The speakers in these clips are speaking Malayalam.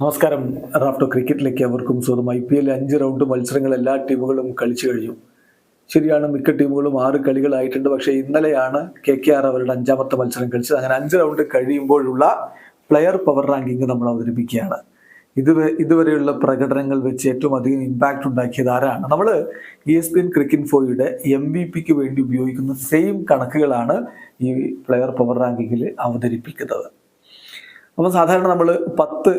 നമസ്കാരം. റാഫ്റ്റോ ക്രിക്കറ്റിലേക്ക് അവർക്കും സ്വന്തം ഐ പി എൽ അഞ്ച് റൗണ്ട് മത്സരങ്ങൾ എല്ലാ ടീമുകളും കളിച്ചു കഴിഞ്ഞു. ശരിയാണ് മിക്ക ടീമുകളും ആറ് കളികളായിട്ടുണ്ട്. പക്ഷേ ഇന്നലെയാണ് കെ കെ ആർ അവരുടെ അഞ്ചാമത്തെ മത്സരം കളിച്ചത്. അങ്ങനെ അഞ്ച് റൗണ്ട് കഴിയുമ്പോഴുള്ള പ്ലെയർ പവർ റാങ്കിങ് നമ്മൾ അവതരിപ്പിക്കുകയാണ്. ഇതുവരെ ഇതുവരെയുള്ള പ്രകടനങ്ങൾ വെച്ച് ഏറ്റവും അധികം ഇമ്പാക്റ്റ് ഉണ്ടാക്കിയത് ആരാണ്? നമ്മൾ E S P N cricket ഫോയുടെ M V പിക്ക് വേണ്ടി ഉപയോഗിക്കുന്ന സെയിം കണക്കുകളാണ് ഈ പ്ലെയർ പവർ റാങ്കിങ്ങിൽ അവതരിപ്പിക്കുന്നത്. അപ്പോൾ സാധാരണ നമ്മൾ പത്ത്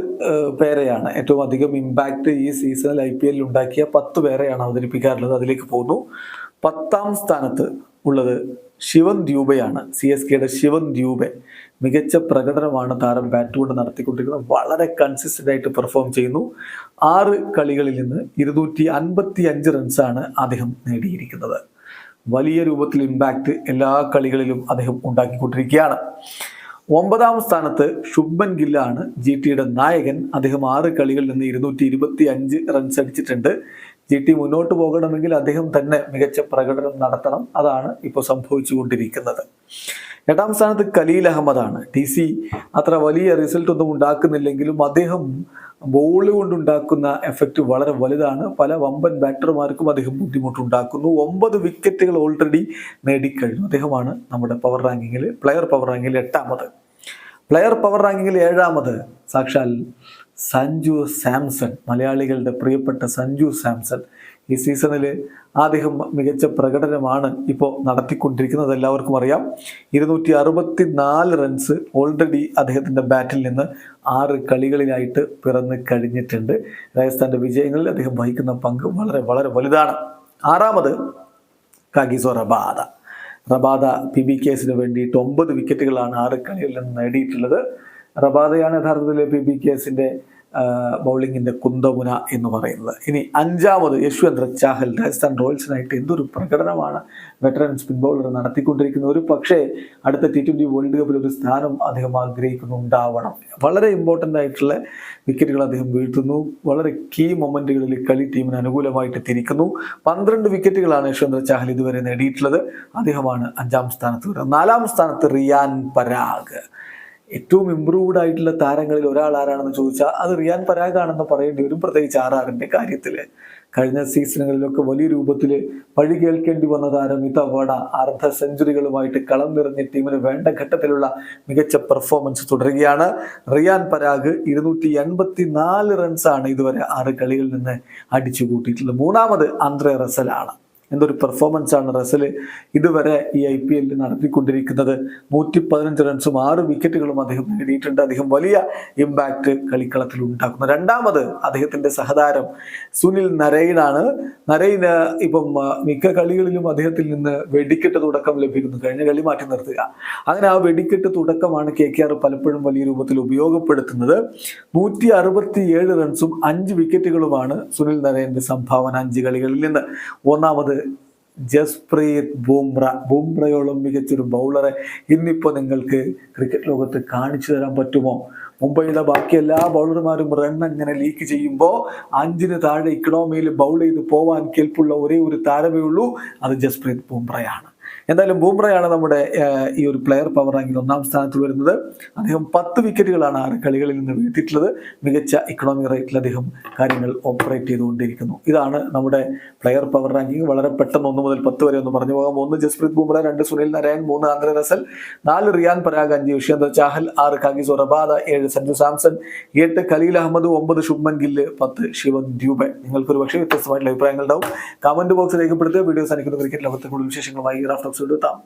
പേരെയാണ് ഏറ്റവും അധികം ഇമ്പാക്റ്റ് ഈ സീസണിൽ ഐ പി എല്ലിൽ ഉണ്ടാക്കിയ പത്ത് പേരെയാണ് അവതരിപ്പിക്കാറുള്ളത്. അതിലേക്ക് പോകുന്നു. പത്താം സ്ഥാനത്ത് ഉള്ളത് ശിവൻ ദ്യൂബയാണ്. സി എസ് കെയുടെ ശിവൻ ദ്യൂബെ മികച്ച പ്രകടനമാണ് താരം ബാറ്റ് കൊണ്ട് നടത്തിക്കൊണ്ടിരിക്കുന്നത്. വളരെ കൺസിസ്റ്റന്റ് ആയിട്ട് പെർഫോം ചെയ്യുന്നു. ആറ് കളികളിൽ നിന്ന് ഇരുന്നൂറ്റി അൻപത്തി അഞ്ച് റൺസാണ് അദ്ദേഹം നേടിയിരിക്കുന്നത്. വലിയ രൂപത്തിൽ ഇമ്പാക്റ്റ് എല്ലാ കളികളിലും അദ്ദേഹം ഉണ്ടാക്കിക്കൊണ്ടിരിക്കുകയാണ്. ഒമ്പതാം സ്ഥാനത്ത് ശുഭൻ ഗില്ലാണ് ജി ടിയുടെ നായകൻ. അദ്ദേഹം ആറ് കളികളിൽ നിന്ന് ഇരുന്നൂറ്റി ഇരുപത്തി അഞ്ച് റൺസ് അടിച്ചിട്ടുണ്ട്. ജി ടി മുന്നോട്ട് പോകണമെങ്കിൽ അദ്ദേഹം തന്നെ മികച്ച പ്രകടനം നടത്തണം. അതാണ് ഇപ്പോൾ സംഭവിച്ചുകൊണ്ടിരിക്കുന്നത്. എട്ടാം സ്ഥാനത്ത് കലീൽ അഹമ്മദാണ്. ടി സി അത്ര വലിയ റിസൾട്ട് ഒന്നും ഉണ്ടാക്കുന്നില്ലെങ്കിലും അദ്ദേഹം ബോൾ കൊണ്ടുണ്ടാക്കുന്ന എഫക്റ്റ് വളരെ വലുതാണ്. പല വമ്പൻ ബാറ്റർമാർക്കും അദ്ദേഹം ബുദ്ധിമുട്ടുണ്ടാക്കുന്നു. ഒമ്പത് വിക്കറ്റുകൾ ഓൾറെഡി നേടിക്കഴിഞ്ഞു. അദ്ദേഹമാണ് നമ്മുടെ പവർ റാങ്കിങ്ങിൽ പ്ലെയർ പവർ റാങ്കിങ്ങിൽ എട്ടാമത്. പ്ലെയർ പവർ റാങ്കിങ്ങിൽ ഏഴാമത്. സാക്ഷാൽ സഞ്ജു സാംസൺ മലയാളികളുടെ പ്രിയപ്പെട്ട സഞ്ജു സാംസൺ. ഈ സീസണിൽ അദ്ദേഹം മികച്ച പ്രകടനമാണ് ഇപ്പോൾ നടത്തിക്കൊണ്ടിരിക്കുന്നത്. എല്ലാവർക്കും അറിയാം. ഇരുന്നൂറ്റി അറുപത്തി നാല് റൺസ് ഓൾറെഡി അദ്ദേഹത്തിന്റെ ബാറ്റിൽ നിന്ന് ആറ് കളികളിലായിട്ട് പിറന്ന് കഴിഞ്ഞിട്ടുണ്ട്. രാജസ്ഥാന്റെ വിജയങ്ങളിൽ അദ്ദേഹം വഹിക്കുന്ന പങ്ക് വളരെ വളരെ വലുതാണ്. ആറാമത് Kagiso Rabada. Rabada P B കേസിന് വേണ്ടിയിട്ട് ഒമ്പത് വിക്കറ്റുകളാണ് ആറ് കളികളിൽ നിന്ന് നേടിയിട്ടുള്ളത്. റബാദയാണ് യഥാർത്ഥത്തിൽ പി ബി കേസിന്റെ ബൗളിങ്ങിന്റെ കുന്തമുന എന്ന് പറയുന്നത്. ഇനി അഞ്ചാമത് യശ്വന്ത് ചാഹൽ രാജസ്ഥാൻ റോയൽസിനായിട്ട് എന്തൊരു പ്രകടനമാണ് വെറ്ററൻ സ്പിൻ ബൗളർ നടത്തിക്കൊണ്ടിരിക്കുന്നത്. ഒരു പക്ഷേ അടുത്ത ടി ട്വന്റി വേൾഡ് കപ്പിൽ ഒരു സ്ഥാനം അദ്ദേഹം ആഗ്രഹിക്കുന്നുണ്ടാവണം. വളരെ ഇമ്പോർട്ടന്റ് ആയിട്ടുള്ള വിക്കറ്റുകൾ അദ്ദേഹം വീഴ്ത്തുന്നു. വളരെ കീ മൊമെന്റുകളിൽ കളി ടീമിന് അനുകൂലമായിട്ട് തിരിക്കുന്നു. പന്ത്രണ്ട് വിക്കറ്റുകളാണ് യശ്വന്ത് ചാഹൽ ഇതുവരെ നേടിയിട്ടുള്ളത്. അദ്ദേഹമാണ് അഞ്ചാം സ്ഥാനത്ത് വരുന്നത്. നാലാം സ്ഥാനത്ത് റിയാൻ പരാഗ്. ഏറ്റവും ഇമ്പ്രൂവ്ഡ് ആയിട്ടുള്ള താരങ്ങളിൽ ഒരാൾ ആരാണെന്ന് ചോദിച്ചാൽ അത് റിയാൻ പരാഗാണെന്ന് പറയേണ്ടി വരും. പ്രത്യേകിച്ച് ആർ ആറിന്റെ കാര്യത്തിൽ കഴിഞ്ഞ സീസണുകളിലൊക്കെ വലിയ രൂപത്തിൽ പഴി കേൾക്കേണ്ടി വന്ന താരം ഇതവണ അർദ്ധ സെഞ്ചുറികളുമായിട്ട് കളം നിറഞ്ഞ ടീമിന് വേണ്ട ഘട്ടത്തിലുള്ള മികച്ച പെർഫോമൻസ് തുടരുകയാണ്. റിയാൻ പരാഗ് ഇരുന്നൂറ്റി എൺപത്തി നാല് റൺസാണ് ഇതുവരെ ആറ് കളികളിൽ നിന്ന് അടിച്ചു കൂട്ടിയിട്ടുള്ളത് മൂന്നാമത് അന്ത്രെ റസലാണ്. എന്തൊരു പെർഫോമൻസ് ആണ് റസൽ ഇതുവരെ ഈ ഐ പി എല്ലിൽ നടത്തിക്കൊണ്ടിരിക്കുന്നത്. നൂറ്റി പതിനഞ്ച് റൺസും ആറ് വിക്കറ്റുകളും അദ്ദേഹം നേടിയിട്ടുണ്ട്. അദ്ദേഹം വലിയ ഇമ്പാക്റ്റ് കളിക്കളത്തിൽ ഉണ്ടാക്കുന്നു. രണ്ടാമത് അദ്ദേഹത്തിന്റെ സഹതാരം സുനിൽ നരൈനാണ്. നരൈന് ഇപ്പം മിക്ക കളികളിലും അദ്ദേഹത്തിൽ നിന്ന് വെടിക്കെട്ട് തുടക്കം ലഭിക്കുന്നു. കഴിഞ്ഞ കളി മാറ്റി നിർത്തുക. അങ്ങനെ ആ വെടിക്കെട്ട് തുടക്കമാണ് കെ കെ ആർ പലപ്പോഴും വലിയ രൂപത്തിൽ ഉപയോഗപ്പെടുത്തുന്നത്. നൂറ്റി അറുപത്തി ഏഴ് റൺസും അഞ്ച് വിക്കറ്റുകളുമാണ് സുനിൽ നരൈന്റെ സംഭാവന അഞ്ച് കളികളിൽ നിന്ന്. ഒന്നാമത് ജസ്പ്രീത് ബൂംറ. ബൂംറയോളം മികച്ചൊരു ബൗളറെ ഇന്നിപ്പോൾ നിങ്ങൾക്ക് ക്രിക്കറ്റ് ലോകത്ത് കാണിച്ചു തരാൻ പറ്റുമോ? മുംബൈയിലെ ബാക്കി എല്ലാ ബൗളർമാരും റൺ അങ്ങനെ ലീക്ക് ചെയ്യുമ്പോൾ അഞ്ചിന് താഴെ ഇക്കണോമിയിൽ ബൗൾ ചെയ്ത് പോവാൻ കെൽപ്പുള്ള ഒരേ ഒരു താരമേ ഉള്ളൂ. അത് ജസ്പ്രീത് ബൂംറയാണ്. എന്തായാലും ബൂംറയാണ് നമ്മുടെ ഈ ഒരു പ്ലെയർ പവർ റാങ്കിൽ ഒന്നാം സ്ഥാനത്ത് വരുന്നത്. അദ്ദേഹം പത്ത് വിക്കറ്റുകളാണ് ആറ് കളികളിൽ നിന്ന് വീഴ്ത്തിയിട്ടുള്ളത്. മികച്ച ഇക്കണോമിക് റേറ്റിൽ അദ്ദേഹം കാര്യങ്ങൾ ഓപ്പറേറ്റ് ചെയ്തുകൊണ്ടിരിക്കുന്നു. ഇതാണ് നമ്മുടെ പ്ലെയർ പവർ റാങ്കിങ് വളരെ പെട്ടെന്ന് ഒന്ന് മുതൽ പത്ത് വരെ ഒന്ന് പറഞ്ഞു പോകാം. ഒന്ന് ജസ്പ്രീത് ബുംറ രണ്ട് സുനിൽ നാരായൺ മൂന്ന് ആന്ധ്ര റസൽ നാല് റിയാൻ പരാഗ് അഞ്ച് യുഷേന്ദ്ര ചാഹൽ ആറ് കാഗിസോ റബാദ ഏഴ് സഞ്ജു സാംസൺ എട്ട് ഖലീൽ അഹമ്മദ് ഒമ്പത് ശുഭ്മൻ ഗില്ല് പത്ത് ശിവൻ ദ്യൂബെ നിങ്ങൾക്ക് ഒരു പക്ഷേ വ്യത്യസ്തമായിട്ടുള്ള അഭിപ്രായങ്ങൾ ഉണ്ടാവും. കമന്റ് ബോക്സ് രേഖപ്പെടുത്തുക. വീഡിയോസ് അനുക്കുന്ന ക്രിക്കറ്റ് ലോകത്തെ കൂടുതൽ വിശേഷങ്ങളുമായി റാഫ്റ്റോക്സ് చూడుతాం.